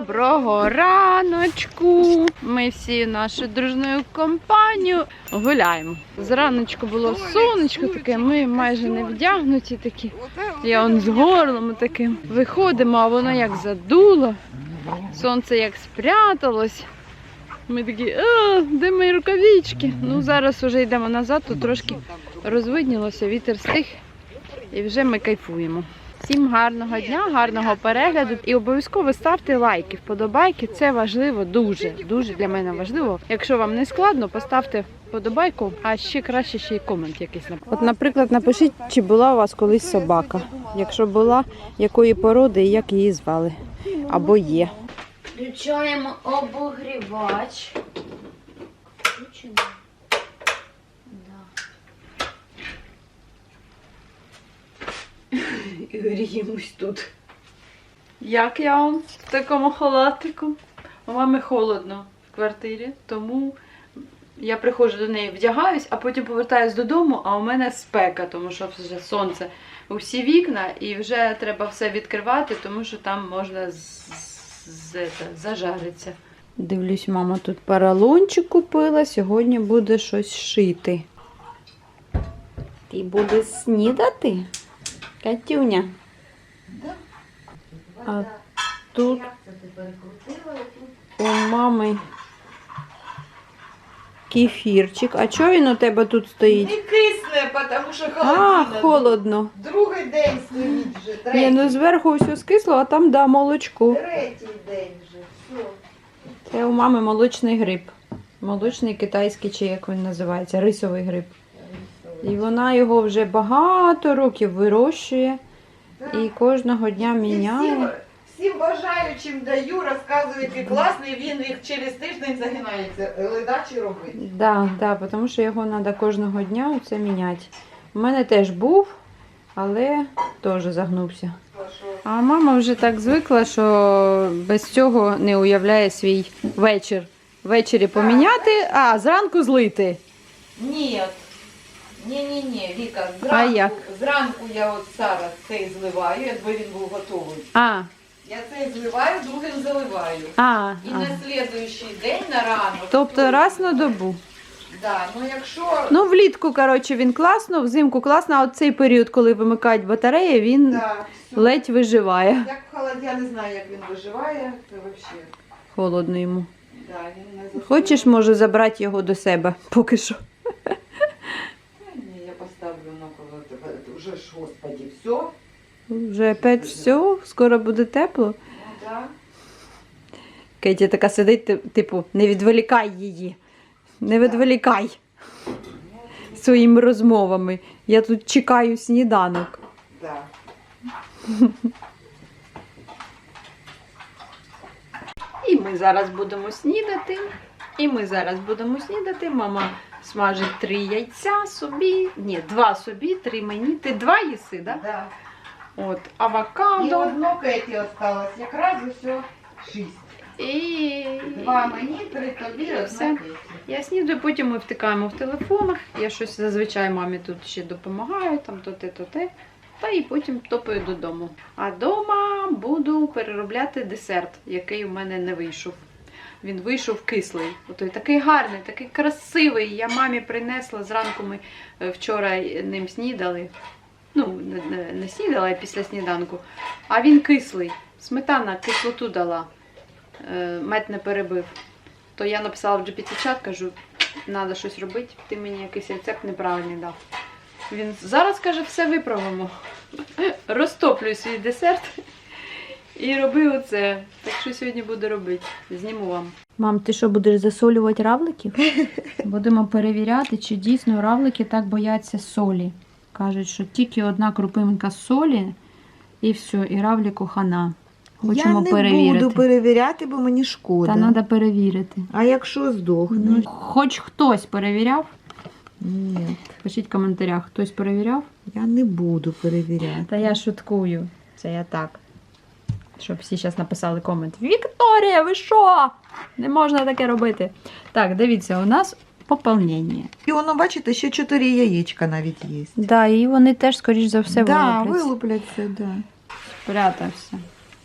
Доброго раночку! Ми всі нашою дружною компанією гуляємо. Зраночку було сонечко таке, ми майже не вдягнуті такі. Я он з горлом таким. Виходимо, а воно як задуло. Сонце як спряталось. Ми такі, а, де мої рукавички? Ну зараз вже йдемо назад, тут трошки розвиднілося, вітер стих і вже ми кайфуємо. Всім гарного дня, гарного перегляду і обов'язково ставте лайки, вподобайки. Це важливо дуже, дуже для мене важливо. Якщо вам не складно, поставте вподобайку, а ще краще ще й комент якийсь. От, наприклад, напишіть, чи була у вас колись собака. Якщо була, якої породи і як її звали. Або є. Включаємо обогрівач. Включено. Да. І гріємось тут. Як я вам в такому халатику? У мами холодно в квартирі, тому я приходжу до неї, вдягаюсь, а потім повертаюсь додому, а у мене спека, тому що вже сонце у всі вікна, і вже треба все відкривати, тому що там можна зажаритися. Дивлюсь, мама тут поролончик купила, сьогодні буде щось шити. Ти будеш снідати? Катюня. А тут у мами кефірчик. А чого він у тебе тут стоїть? Не кисне, тому що А, холодно. холодно. Другий день стоїть вже, Ні, третій. ну зверху все скисло, а там да, молочко. Третій день вже. Все. Це у мами молочний гриб. Молочний китайський, чи як він називається, рисовий гриб. І вона його вже багато років вирощує і кожного дня міняє. всім, бажаючим даю, розказую, який класний, він їх через тиждень загинається. Ледачі робить. Да, да, тому що його треба кожного дня це міняти. У мене теж був, але теж загнувся. А мама вже так звикла, що без цього не уявляє свій вечір. Ввечері поміняти, а зранку злити. Ні. Ні, ні, ні, Віка, А зранку, як? зранку я от зараз цей зливаю, якби він був готовий. А, Я цей зливаю, другим заливаю. а, І а. на слідуючий день на ранок. Тобто раз на добу. Да, ну якщо Ну, влітку, коротше, він класно, взимку класно, а от цей період, коли вимикають батареї, він да, ледь виживає. Як в холоді, я не знаю, як він виживає, це взагалі. Холодно йому. Да, він не. Хочеш, може, забрати його до себе поки що. Ні, я поставлю на коло Вже ж, господі, все. Вже опять все, скоро буде тепло. Ну да. Кеті така сидить, ти- типу, не відволікай її. Не відволікай своїми розмовами. Я тут чекаю сніданок. Да. І ми зараз будемо снідати. І ми зараз будемо снідати. Мама смажить три яйця собі. Ні, два собі, три мені. Ти два їси, да? Да. От, І авокадо. одно Кеті осталось, якраз усе шість. І... Два мені, три тобі, одна все. Кеті. Я снідаю, потім ми втикаємо в телефонах. Я щось зазвичай мамі тут ще допомагаю, там то те, то те. Та і потім топаю додому. А вдома буду переробляти десерт, який у мене не вийшов. Він вийшов кислий. Отой такий гарний, такий красивий. Я мамі принесла зранку. Ми е, вчора ним снідали. Ну, не, снідала, а після сніданку. А він кислий. Сметана кислоту дала. Е, Мед не перебив. То я написала в GPT-чат, кажу, треба щось робити, ти мені якийсь рецепт неправильний дав. Він зараз каже, все виправимо. Розтоплю свій десерт і роби оце. Так що сьогодні буду робити. Зніму вам. Мам, ти що будеш засолювати равликів? Будемо перевіряти, чи дійсно равлики так бояться солі. Кажуть, що тільки одна крупинка солі і все, і равлику хана. Хочемо я не перевірити. буду перевіряти, бо мені шкода. Та треба перевірити. А якщо здохне? Ну, хоч хтось перевіряв, Ні, пишіть в коментарях, хтось перевіряв. я не буду перевіряти. Та я шуткую. Це я так. Щоб всі зараз написали комент. Вікторія, ви що? Не можна таке робити. Так, дивіться, у нас поповнення. І воно, бачите, ще чотири яєчка навіть є. Да, і вони теж, скоріш за все, да, вилупляться. вилупляться, да. Спрятався.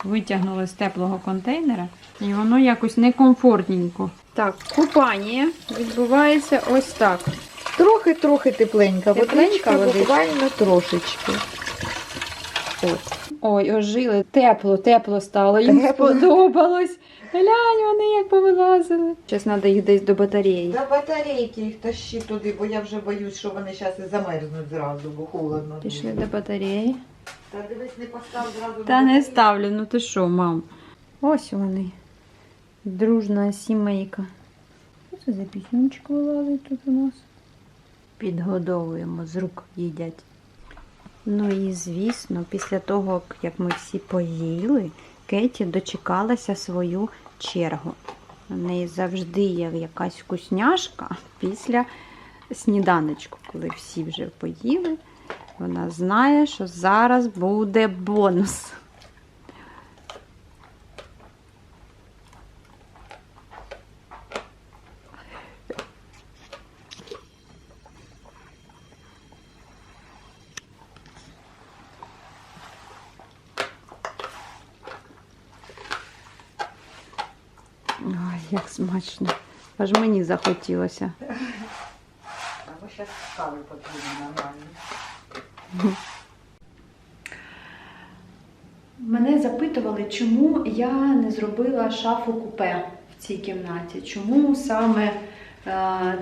витягнули з теплого контейнера, і воно якось некомфортненько. Так, купання відбувається ось так. Трохи-трохи тепленька. Тепленька Водичка водичка. буквально трошечки. От. Ой, ожили, тепло, тепло стало. Їм Тепло. сподобалось. Глянь, вони як повилазили. Зараз треба їх десь до батареї. За батарейки їх тащи туди, бо я вже боюсь, що вони зараз і замерзнуть зразу, бо холодно. Пішли до батареї. Та дивись, не постав зразу. Та не ставлю, ну ти що, мам? Ось вони. Дружна сімейка. Що це за піснючка вилазить тут у нас? Підгодовуємо, з рук їдять. Ну і звісно, після того, як ми всі поїли, Кеті дочекалася свою чергу. У неї завжди є якась вкусняшка після сніданочку, коли всі вже поїли. Вона знає, що зараз буде бонус. Ой, як смачно. Аж мені захотілося. А ми зараз кави потрібно нормально. Мене запитували, чому я не зробила шафу купе в цій кімнаті. Чому саме е,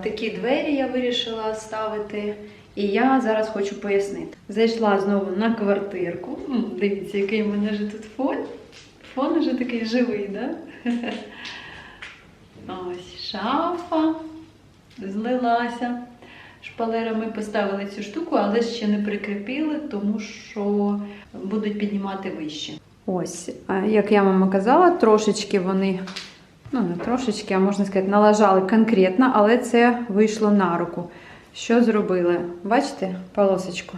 такі двері я вирішила ставити. І я зараз хочу пояснити. Зайшла знову на квартирку. Дивіться, який в мене вже тут фон. Фон уже такий живий, да? Ось шафа злилася. Шпалерами поставили цю штуку, але ще не прикріпили, тому що будуть піднімати вище. Ось, як я вам казала, трошечки вони, ну не трошечки, а можна сказати, налажали конкретно, але це вийшло на руку. Що зробили? Бачите полосочку?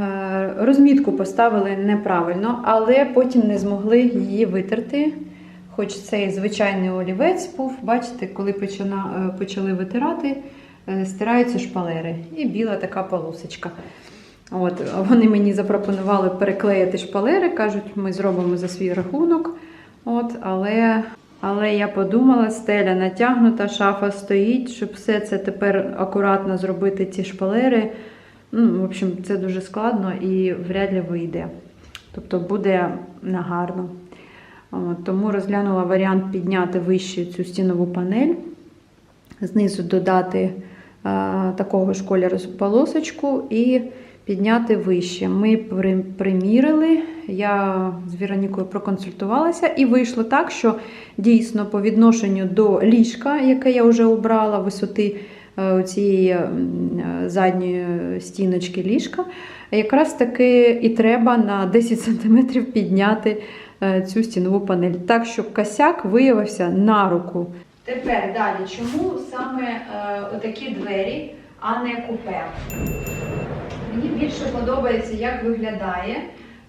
Е, Розмітку поставили неправильно, але потім не змогли її витерти. Хоч цей звичайний олівець був, бачите, коли е, почали витирати, е, стираються шпалери. І біла така полосочка. От, вони мені запропонували переклеїти шпалери, кажуть, ми зробимо за свій рахунок. От, але, але я подумала, стеля натягнута, шафа стоїть, щоб все це тепер акуратно зробити, ці шпалери. Ну, в общем, це дуже складно і вряд ли вийде. Тобто буде негарно. От, тому розглянула варіант підняти вище цю стінову панель, знизу додати е, такого ж кольору полосочку і підняти вище. Ми примірили, я з Віронікою проконсультувалася, і вийшло так, що дійсно по відношенню до ліжка, яке я вже обрала, висоти е, цієї е, задньої стіночки ліжка, якраз таки і треба на 10 см підняти е, цю стінову панель, так щоб косяк виявився на руку. Тепер далі, чому саме е, отакі двері, а не купе? Мені більше подобається, як виглядає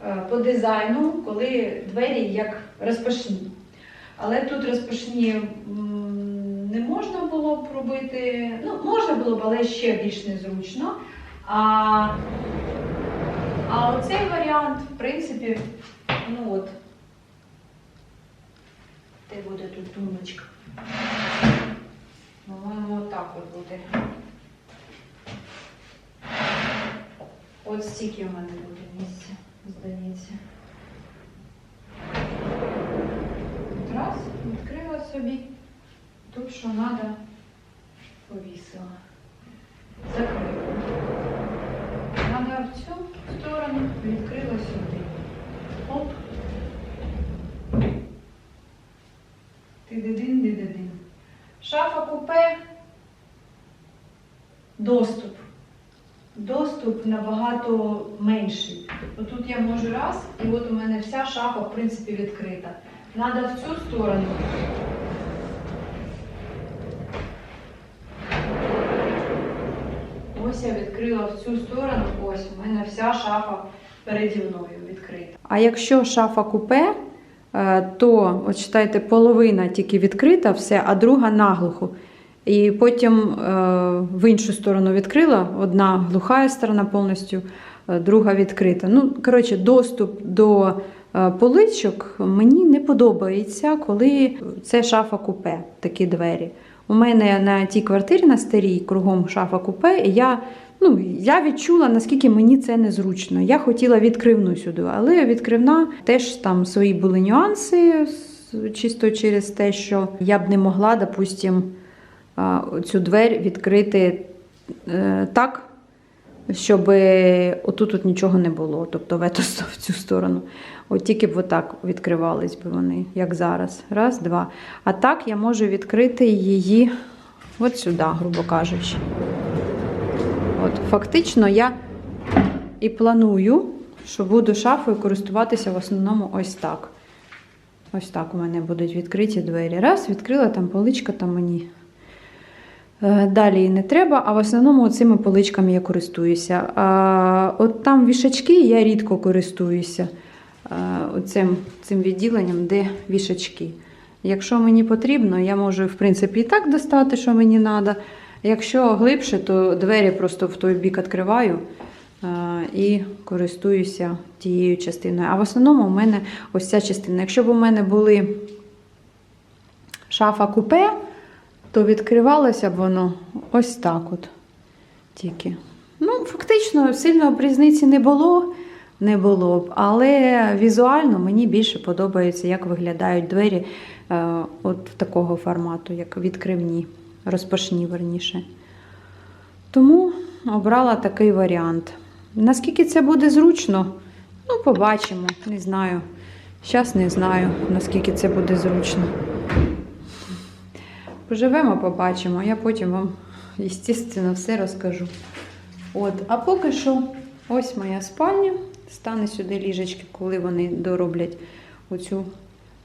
е, по дизайну, коли двері як розпашні. Але тут розпашні не можна було б робити. Ну, можна було б, але ще більш незручно. А, а оцей варіант, в принципі, ну от. Де буде тут тумбочка? По-моєму, отак от буде. От стільки в мене буде місця, здається. Раз, відкрила собі. Тут що треба, повісила. Закрила. Надо в цю сторону, відкрила сюди. Оп. Ти-дидин, дидидин. Купе. Доступ. Доступ набагато менший. Отут я можу раз, і от у мене вся шафа, в принципі, відкрита. Надо в цю сторону. Ось я відкрила в цю сторону, ось у мене вся шафа переді мною відкрита. А якщо шафа купе, то от читайте, половина тільки відкрита, все, а друга наглухо. І потім е, в іншу сторону відкрила, одна глуха сторона повністю, е, друга відкрита. Ну, коротше, доступ до е, поличок мені не подобається, коли це шафа купе, такі двері. У мене на тій квартирі на старій кругом шафа купе, і я, ну, я відчула, наскільки мені це незручно. Я хотіла відкривну сюди, але відкривна теж там свої були нюанси, чисто через те, що я б не могла, допустим, цю двері відкрити е, так, щоб отут от нічого не було, тобто в, ету, в цю сторону. От тільки б отак відкривались би вони, як зараз. Раз, два. А так я можу відкрити її от сюди, грубо кажучи. От, фактично, я і планую, що буду шафою користуватися в основному ось так. Ось так у мене будуть відкриті двері. Раз, відкрила там поличка, там мені Е, Далі не треба, а в основному цими поличками я користуюся. А от там вішачки я рідко користуюся е, оцим, цим відділенням, де вішачки. Якщо мені потрібно, я можу, в принципі, і так достати, що мені треба. Якщо глибше, то двері просто в той бік відкриваю е, і користуюся тією частиною. А в основному у мене ось ця частина. Якщо б у мене були шафа купе, то відкривалося б воно ось так от. Тільки. Ну, фактично, сильно різниці не було, не було б, але візуально мені більше подобається, як виглядають двері е, от такого формату, як відкривні, розпашні, верніше. Тому обрала такий варіант. Наскільки це буде зручно? Ну, побачимо, не знаю. Зараз не знаю, наскільки це буде зручно. Поживемо, побачимо. Я потім вам, звісно, все розкажу. От, а поки що, ось моя спальня. Стане сюди ліжечки, коли вони дороблять оцю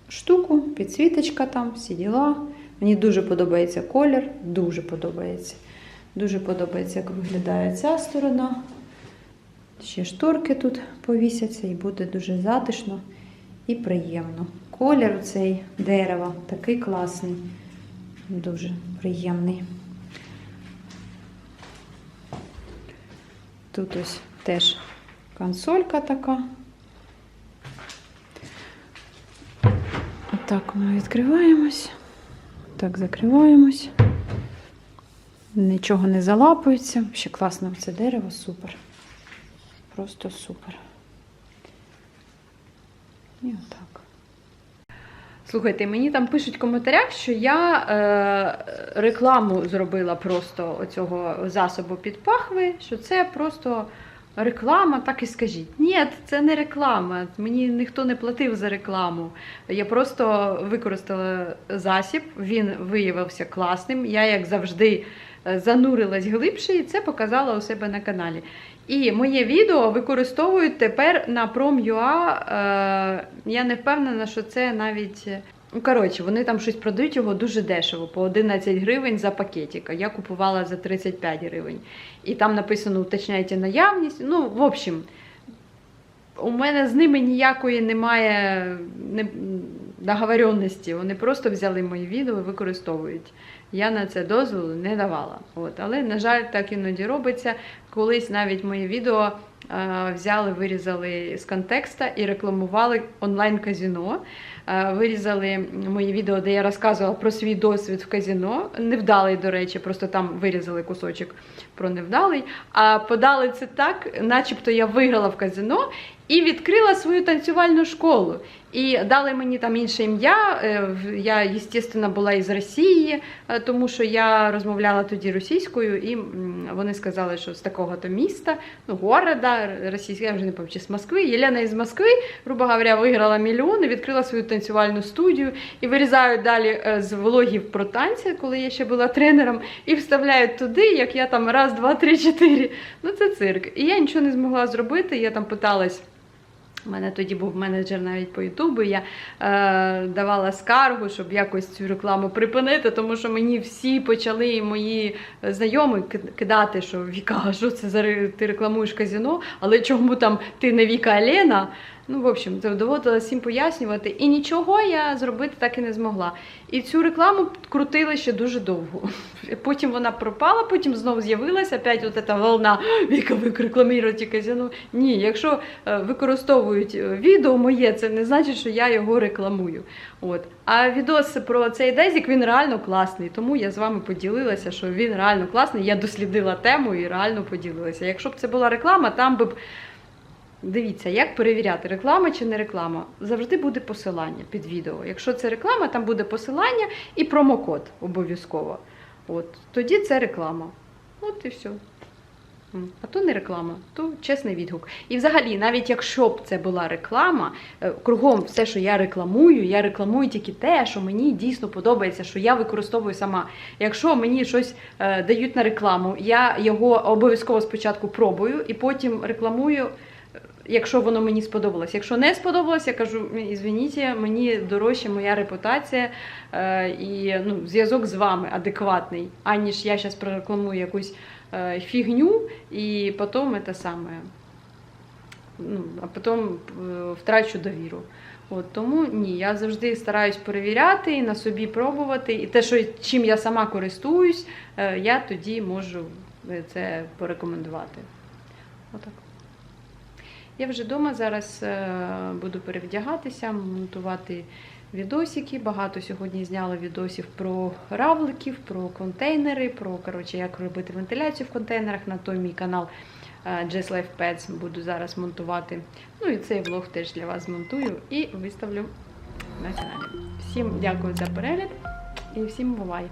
штуку, підсвіточка там, всі діла. Мені дуже подобається колір, дуже подобається. Дуже подобається, як виглядає ця сторона. Ще шторки тут повісяться і буде дуже затишно і приємно. Колір цей дерева такий класний. Дуже приємний. Тут ось теж консолька така. Отак ми відкриваємось. Так, закриваємось. Нічого не залапується. Ще класно це дерево, супер. Просто супер. І отак. Слухайте, мені там пишуть в коментарях, що я е, рекламу зробила просто оцього засобу під пахви, що це просто реклама, так і скажіть. Ні, це не реклама. Мені ніхто не платив за рекламу. Я просто використала засіб, він виявився класним. Я, як завжди, е, занурилась глибше і це показала у себе на каналі. І моє відео використовують тепер на Prom.ua. Е, я не впевнена, що це навіть. Ну, коротше, вони там щось продають його дуже дешево, по 11 гривень за пакетик. А я купувала за 35 гривень. І там написано уточняйте наявність. Ну, в общем, у мене з ними ніякої немає не, договоренності. Вони просто взяли мої відео і використовують. Я на це дозволу не давала. От. Але, на жаль, так іноді робиться. Колись навіть моє відео е, взяли, вирізали з контекста і рекламували онлайн-казіно. Е, Вирізали мої відео, де я розказувала про свій досвід в казіно. Невдалий, до речі, просто там вирізали кусочок про невдалий. А подали це так, начебто я виграла в казино і відкрила свою танцювальну школу. І дали мені там інше ім'я. Е, Я, звісно, була із Росії, е, тому що я розмовляла тоді російською, і вони сказали, що з такого-то міста, ну, города, російська, я вже не пам'ятаю, чи з Москви. Єлена із Москви, грубо говоря, виграла мільйон і відкрила свою танцювальну студію. І вирізають далі е, з влогів про танці, коли я ще була тренером, і вставляють туди, як я там раз, два, три, чотири. Ну це цирк. І я нічого не змогла зробити. Я там питалась. У мене тоді був менеджер навіть по Ютубу. Я е, давала скаргу, щоб якось цю рекламу припинити, тому що мені всі почали мої знайомі кидати, що Віка, що це за ти рекламуєш казіно, але чому там ти не Віка Алена? Лена? Ну, в общем, це доводилось всім пояснювати. І нічого я зробити так і не змогла. І цю рекламу крутили ще дуже довго. Потім вона пропала, потім знову з'явилася опять ця волна Віка, ви рекламуєте казино. Ні, якщо е, використовують е, відео моє, це не значить, що я його рекламую. От. А відос про цей дезік він реально класний, тому я з вами поділилася, що він реально класний. Я дослідила тему і реально поділилася. Якщо б це була реклама, там би б. Дивіться, як перевіряти, реклама чи не реклама. Завжди буде посилання під відео. Якщо це реклама, там буде посилання і промокод обов'язково. От тоді це реклама. От і все. А то не реклама, то чесний відгук. І взагалі, навіть якщо б це була реклама, е, кругом все, що я рекламую, я рекламую тільки те, що мені дійсно подобається, що я використовую сама. Якщо мені щось е, дають на рекламу, я його обов'язково спочатку пробую і потім рекламую. Якщо воно мені сподобалось. Якщо не сподобалось, я кажу, ізвініть, мені дорожча моя репутація е, і ну, зв'язок з вами адекватний, аніж я зараз прорекламую якусь е, фігню і потім це саме. Ну, а потім е, втрачу довіру. От, тому ні, я завжди стараюсь перевіряти і на собі пробувати. І те, що чим я сама користуюсь, е, я тоді можу е, це порекомендувати. Отак. Я вже вдома зараз е, буду перевдягатися, монтувати відосики. Багато сьогодні зняла відосів про равликів, про контейнери, про коротше, як робити вентиляцію в контейнерах на той мій канал е, Just Life Pets буду зараз монтувати. Ну і цей влог теж для вас змонтую і виставлю на каналі. Всім дякую за перегляд і всім бувай!